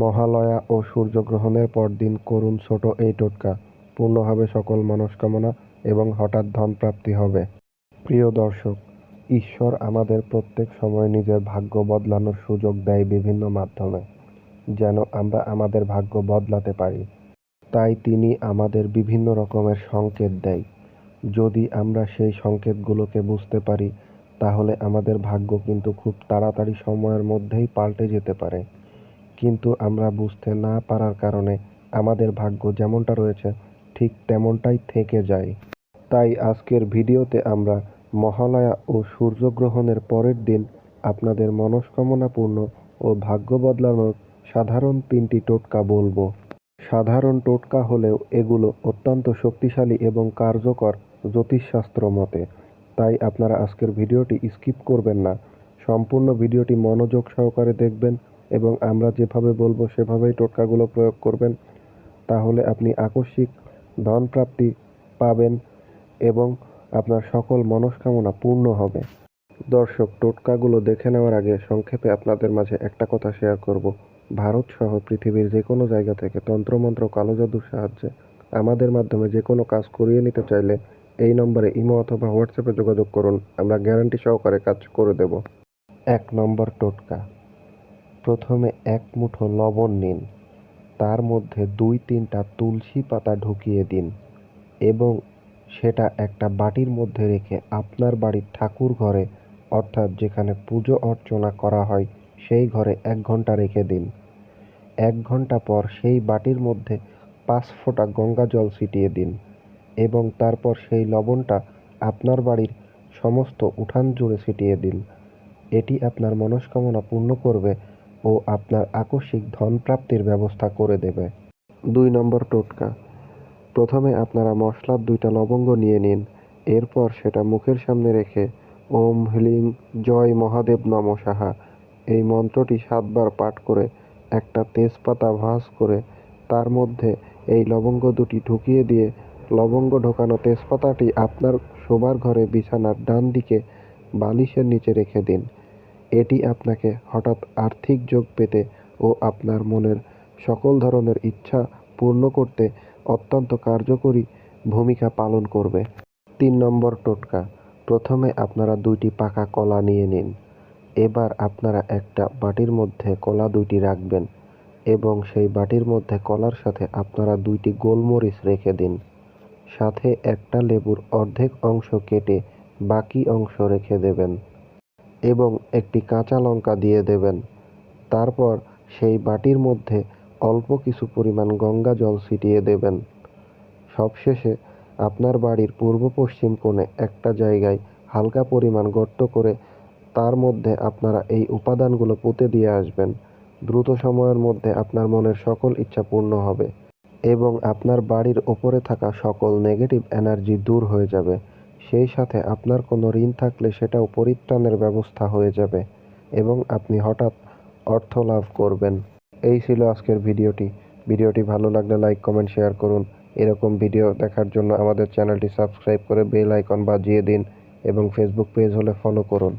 মহালয়া ও সূর্যগ্রহণের পরদিন করুন ছোট এই টোটকা। পূর্ণ হবে সকল মনস্কামনা এবং হঠাৎ ধন প্রাপ্তি হবে। প্রিয় দর্শক, ঈশ্বর আমাদের প্রত্যেক সময় নিজের ভাগ্য বদলানোর সুযোগ দেয় বিভিন্ন মাধ্যমে, যেন আমরা আমাদের ভাগ্য বদলাতে পারি। তাই তিনি আমাদের বিভিন্ন রকমের সংকেত দেয়। যদি আমরা সেই সংকেতগুলোকে বুঝতে পারি, তাহলে আমাদের ভাগ্য কিন্তু খুব তাড়াতাড়ি সময়ের মধ্যেই পাল্টে যেতে পারে। কিন্তু আমরা বুঝতে না পারার কারণে আমাদের ভাগ্য যেমনটা রয়েছে, ঠিক তেমনটাই থেকে যায়। তাই আজকের ভিডিওতে আমরা মহালয়া ও সূর্যগ্রহণের পরের দিন আপনাদের মনস্কামনা পূর্ণ ও ভাগ্য বদলানোর সাধারণ তিনটি টোটকা বলব। সাধারণ টোটকা হলেও এগুলো অত্যন্ত শক্তিশালী এবং কার্যকর জ্যোতিষশাস্ত্র মতে। তাই আপনারা আজকের ভিডিওটি স্কিপ করবেন না। সম্পূর্ণ ভিডিওটি মনোযোগ সহকারে দেখবেন এবং আমরা যেভাবে বলব, সেভাবেই টোটকাগুলো প্রয়োগ করবেন। তাহলে আপনি আকস্মিক ধন প্রাপ্তি পাবেন এবং আপনার সকল মনস্কামনা পূর্ণ হবে। দর্শক, টোটকাগুলো দেখে নেওয়ার আগে সংক্ষেপে আপনাদের মাঝে একটা কথা শেয়ার করব। ভারত সহ পৃথিবীর যে কোনো জায়গা থেকে তন্ত্রমন্ত্র কালো জাদুর সাহায্যে আমাদের মাধ্যমে যে কোনো কাজ করিয়ে নিতে চাইলে এই নম্বরে ইমো অথবা হোয়াটসঅ্যাপে যোগাযোগ করুন। আমরা গ্যারান্টি সহকারে কাজ করে দেব। এক নম্বর টোটকা। প্রথমে এক মুঠো লবণ নিন, তার মধ্যে দুই তিনটা তুলসী পাতা ঢুকিয়ে দিন এবং সেটা একটা বাটির মধ্যে রেখে আপনার বাড়ির ঠাকুর ঘরে, অর্থাৎ যেখানে পুজো অর্চনা করা হয়, সেই ঘরে এক ঘণ্টা রেখে দিন। এক ঘণ্টা পর সেই বাটির মধ্যে পাঁচ ফোঁটা গঙ্গা জল ছিটিয়ে দিন এবং তারপর সেই লবণটা আপনার বাড়ির সমস্ত উঠান জুড়ে ছিটিয়ে দিন। এটি আপনার মনস্কামনা পূর্ণ করবে ও আপনার আকস্মিক ধন প্রাপ্তির ব্যবস্থা করে দেবে। দুই নম্বর টোটকা। প্রথমে আপনারা মশলার দুইটা লবঙ্গ নিয়ে নিন, এরপর সেটা মুখের সামনে রেখে ওম হ্লিং জয় মহাদেব নম সাহা এই মন্ত্রটি সাতবার পাঠ করে একটা তেজপাতা ভাঁজ করে তার মধ্যে এই লবঙ্গ দুটি ঢুকিয়ে দিয়ে লবঙ্গ ঢোকানো তেজপাতাটি আপনার শোবার ঘরে বিছানার ডান দিকে বালিশের নিচে রেখে দিন। এটি আপনাকে হঠাৎ আর্থিক যোগ পেতে ও আপনার মনের সকল ধরনের ইচ্ছা পূর্ণ করতে অত্যন্ত কার্যকরী ভূমিকা পালন করবে। তিন নম্বর টোটকা, প্রথমে আপনারা দুইটি পাকা কলা নিয়ে নিন। এবার আপনারা একটা বাটির মধ্যে কলা দুইটি রাখবেন এবং সেই বাটির মধ্যে কলার সাথে আপনারা দুইটি গোলমরিচ রেখে দিন। সাথে একটা লেবুর অর্ধেক অংশ কেটে বাকি অংশ রেখে দেবেন। এবং একটি কাঁচা লঙ্কা দিয়ে দেবেন। তারপর সেই বাটির মধ্যে অল্প কিছু পরিমাণ গঙ্গা জল ছিটিয়ে দেবেন। সবশেষে আপনার বাড়ির পূর্ব পশ্চিম কোণে একটা জায়গায় হালকা পরিমাণ গর্ত করে তার মধ্যে আপনারা এই উপাদানগুলো পুঁতে দিয়ে আসবেন। দ্রুত সময়ের মধ্যে আপনার মনের সকল ইচ্ছা পূর্ণ হবে এবং আপনার বাড়ির ওপরে থাকা সকল নেগেটিভ এনার্জি দূর হয়ে যাবে। সেই সাথে আপনার কোনো ঋণ থাকলে সেটাও পরিত্রাণের ব্যবস্থা হয়ে যাবে এবং আপনি হঠাৎ অর্থ লাভ করবেন। এই ছিল আজকের ভিডিওটি। ভিডিওটি ভালো লাগলে লাইক, কমেন্ট, শেয়ার করুন। এরকম ভিডিও দেখার জন্য আমাদের চ্যানেলটি সাবস্ক্রাইব করে বেল আইকন বাজিয়ে দিন এবং ফেসবুক পেজ হলে ফলো করুন।